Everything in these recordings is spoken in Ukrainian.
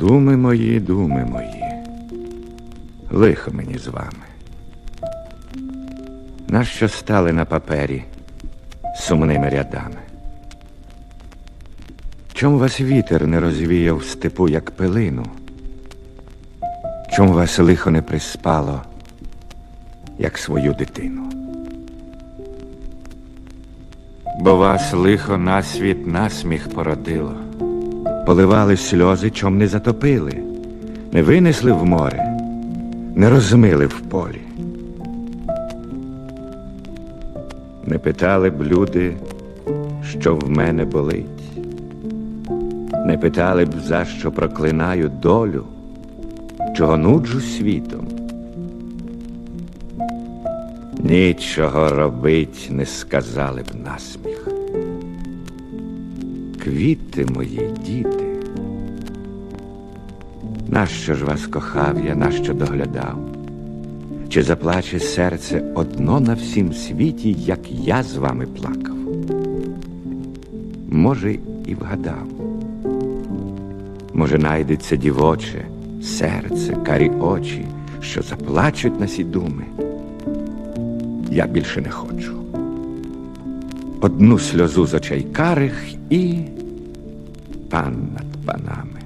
Думи мої, думи мої, лихо мені з вами. Нащо стали на папері сумними рядами? Чом вас вітер не розвіяв в степу, як пилину? Чом вас лихо не приспало, як свою дитину? Бо вас лихо на світ насміх породило, поливали сльози, чом не затопили, не винесли в море, не розмили в полі. Не питали б люди, що в мене болить, не питали б, за що проклинаю долю, чого нуджу світом. Нічого робить не сказали б насміх. Квіти мої, діти. Нащо ж вас кохав я, нащо доглядав? Чи заплаче серце одно на всім світі, як я з вами плакав? Може, і вгадав. Може, найдеться дівоче серце, карі очі, що заплачуть на сі думи. Я більше не хочу. Одну сльозу з очей карих і пан над панами.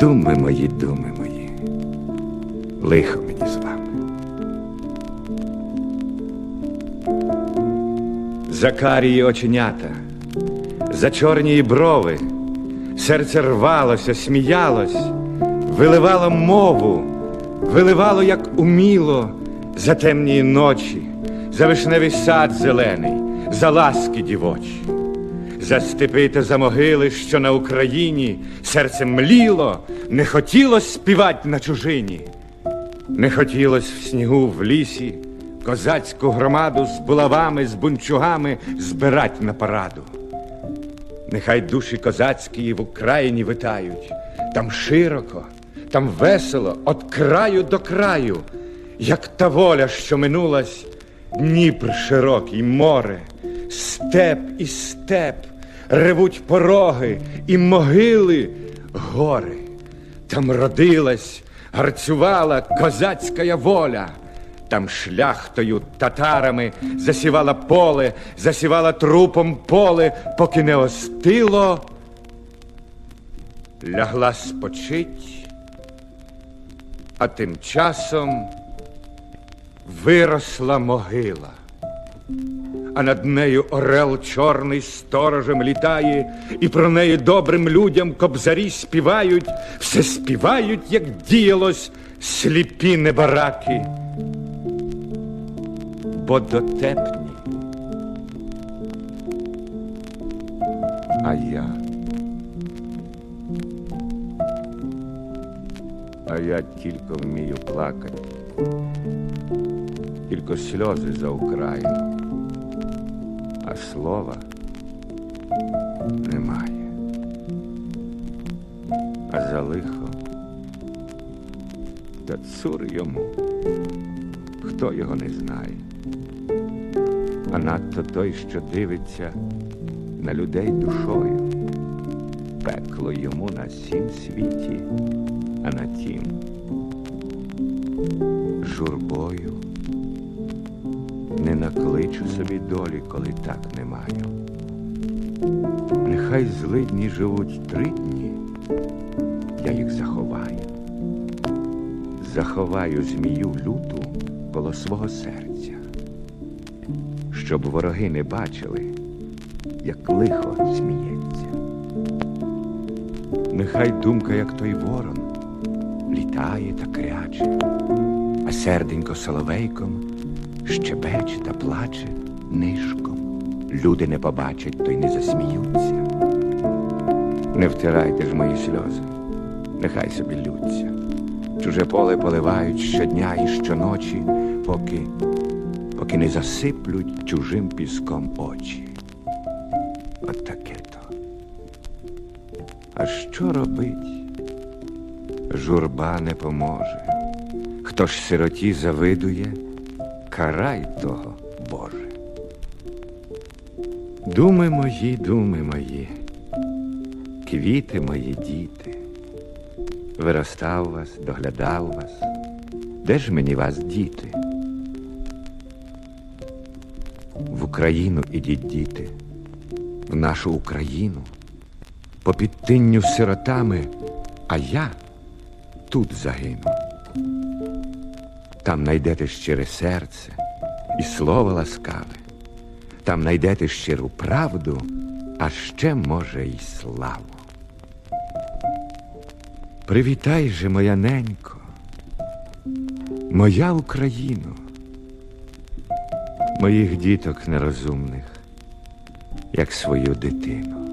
Думи мої, думи мої, лихо мені з вами. За карії оченята, за чорні брови, серце рвалося, сміялось, виливало мову, виливало, як уміло, за темні ночі, за вишневий сад зелений, за ласки дівочі, за степи та за могили, що на Україні. Серце мліло, не хотілось співать на чужині, не хотілось в снігу в лісі козацьку громаду з булавами, з бунчугами збирать на параду. Нехай душі козацькі в Україні витають, там широко, там весело, от краю до краю, як та воля, що минулась, Дніпр широкий, море, степ і степ, ревуть пороги і могили гори. Там родилась, гарцювала козацька воля. Там шляхтою татарами засівала поле, засівала трупом поле, поки не остило, лягла спочить, а тим часом виросла могила, а над нею орел чорний сторожем літає, і про неї добрим людям кобзарі співають, все співають, як діялось сліпі небараки бо дотепні. А я. А я тільки вмію плакати, тільки сльози за Україну, слова немає. А за лихо та цур йому, хто його не знає а надто той, що дивиться на людей душою. Пекло йому на сім світі, а на тім журбою не накличу собі долі, коли так не маю. Нехай злидні живуть три дні, я їх заховаю, заховаю змію люту коло свого серця щоб вороги не бачили, як лихо сміється. Нехай думка, як той ворон, літає та кряче, а серденько соловейком щебече та плаче нишком. Люди не побачать, то й не засміються. Не втирайте ж мої сльози, нехай собі лються. Чуже поле поливають щодня і щоночі, поки поки не засиплють чужим піском очі. От таке то. А що робить? Журба не поможе. Хто ж сироті завидує, карай того, Боже. Думи мої, думи мої, квіти мої діти. Виростав вас, доглядав вас. Де ж мені вас діти? В Україну ідіть, діти, в нашу Україну, по підтинню сиротами, а я тут загину. Там найдете щире серце і слово ласкаве, там найдете щиру правду, а ще, може, й славу. Привітай же, моя ненько, моя Україно, моїх діток нерозумних, як свою дитину.